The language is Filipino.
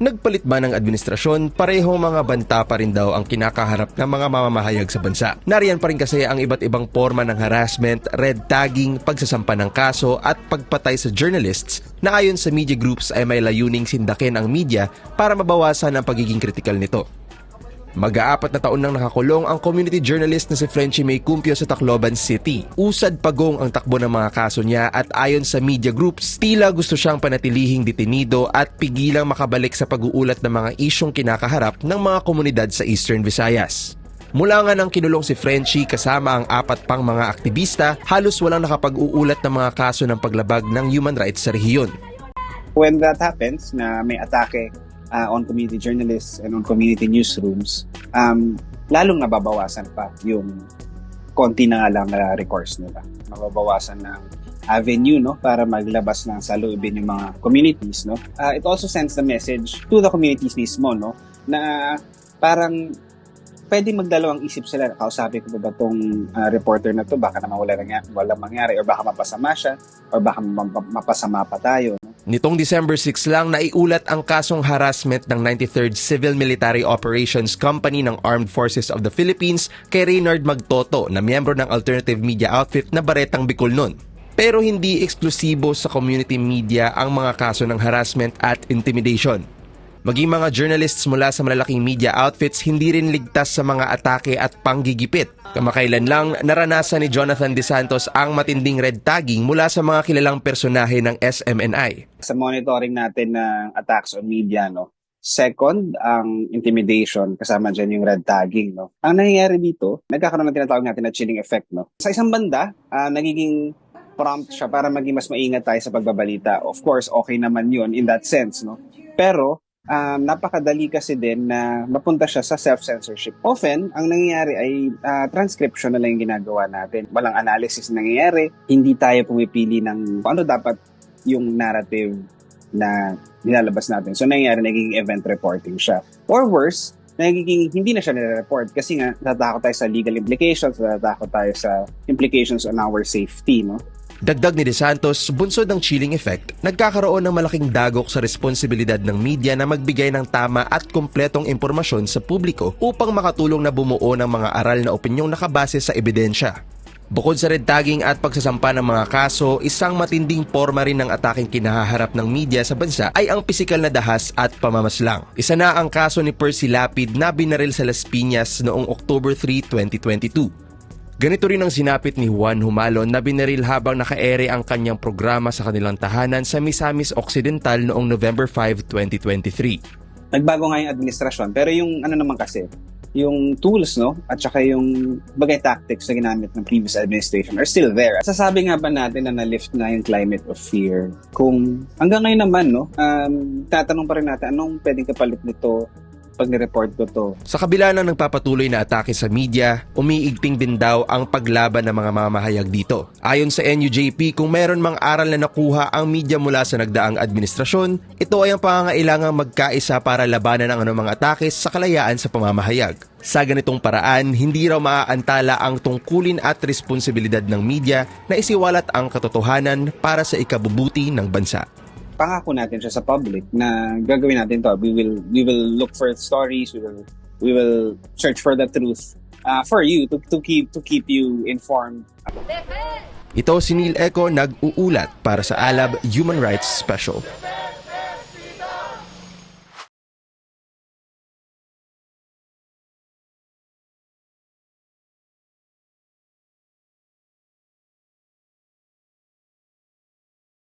Nagpalit ba ng administrasyon, parehong mga banta pa rin daw ang kinakaharap ng mga mamamahayag sa bansa. Nariyan pa rin kasi ang iba't ibang forma ng harassment, red tagging, pagsasampa ng kaso at pagpatay sa journalists na ayon sa media groups ay may layuning sindakin ang media para mabawasan ang pagiging kritikal nito. Mag-aapat na taon nang nakakulong ang community journalist na si Frenchie May Cumpio sa Tacloban City. Usad pagong ang takbo ng mga kaso niya at ayon sa media groups, tila gusto siyang panatilihing detenido at pigilang makabalik sa pag-uulat ng mga isyong kinakaharap ng mga komunidad sa Eastern Visayas. Mula nga nang kinulong si Frenchie kasama ang apat pang mga aktivista, halos walang nakapag-uulat ng mga kaso ng paglabag ng human rights sa rehiyon. when that happens, na may atake uh, on community journalists and on community newsrooms, um, lalong nababawasan pa yung konti na nga lang uh, recourse nila. Mababawasan ng avenue no para maglabas ng saloobin yung mga communities no. Uh, it also sends the message to the communities mismo no na parang pwede magdalawang isip sila. Kausapin ko ba tong uh, reporter na to? Baka naman wala nangyari, wala mangyari or baka mapasama siya or baka map- mapasama pa tayo Nitong December 6 lang naiulat ang kasong harassment ng 93rd Civil Military Operations Company ng Armed Forces of the Philippines kay Reynard Magtoto na miyembro ng alternative media outfit na Baretang Bicol nun. Pero hindi eksklusibo sa community media ang mga kaso ng harassment at intimidation. Maging mga journalists mula sa malalaking media outfits hindi rin ligtas sa mga atake at panggigipit. Kamakailan lang, naranasan ni Jonathan De Santos ang matinding red tagging mula sa mga kilalang personahe ng SMNI. sa monitoring natin ng attacks on media, no? Second, ang intimidation, kasama dyan yung red tagging, no? Ang nangyayari dito, nagkakaroon ng tinatawag natin na chilling effect, no? Sa isang banda, ah, nagiging prompt siya para maging mas maingat tayo sa pagbabalita. Of course, okay naman yun in that sense, no? Pero, um, napakadali kasi din na mapunta siya sa self-censorship. Often, ang nangyayari ay ah, transcription na lang yung ginagawa natin. Walang analysis na nangyayari. Hindi tayo pumipili ng ano dapat yung narrative na nilalabas natin. So, nangyayari, naging event reporting siya. Or worse, nagiging hindi na siya nire-report kasi nga natatakot tayo sa legal implications, natatakot tayo sa implications on our safety, no? Dagdag ni De Santos, bunsod ng chilling effect, nagkakaroon ng malaking dagok sa responsibilidad ng media na magbigay ng tama at kumpletong impormasyon sa publiko upang makatulong na bumuo ng mga aral na opinyong nakabase sa ebidensya. Bukod sa red tagging at pagsasampa ng mga kaso, isang matinding forma rin ng ataking kinahaharap ng media sa bansa ay ang pisikal na dahas at pamamaslang. Isa na ang kaso ni Percy Lapid na binaril sa Las Piñas noong October 3, 2022. Ganito rin ang sinapit ni Juan Humalon na binaril habang nakaere ang kanyang programa sa kanilang tahanan sa Misamis Occidental noong November 5, 2023. nagbago nga yung administrasyon. Pero yung ano naman kasi, yung tools, no? At saka yung bagay tactics na ginamit ng previous administration are still there. Sasabi nga ba natin na na-lift na yung climate of fear? Kung hanggang ngayon naman, no? Um, tatanong pa rin natin, anong pwedeng kapalit nito pag ni-report ko to? Sa kabila ng nagpapatuloy na atake sa media, umiigting din daw ang paglaban ng mga mamahayag dito. Ayon sa NUJP, kung meron mang aral na nakuha ang media mula sa nagdaang administrasyon, ito ay ang pangangailangang magkaisa para labanan ang anumang atake sa kalayaan sa pamamahayag. Sa ganitong paraan, hindi raw maaantala ang tungkulin at responsibilidad ng media na isiwalat ang katotohanan para sa ikabubuti ng bansa. Pangako natin siya sa public na gagawin natin to. We will we will look for stories, we will we will search for the truth uh, for you to to keep to keep you informed. Ito si Neil Eco nag-uulat para sa Alab Human Rights Special.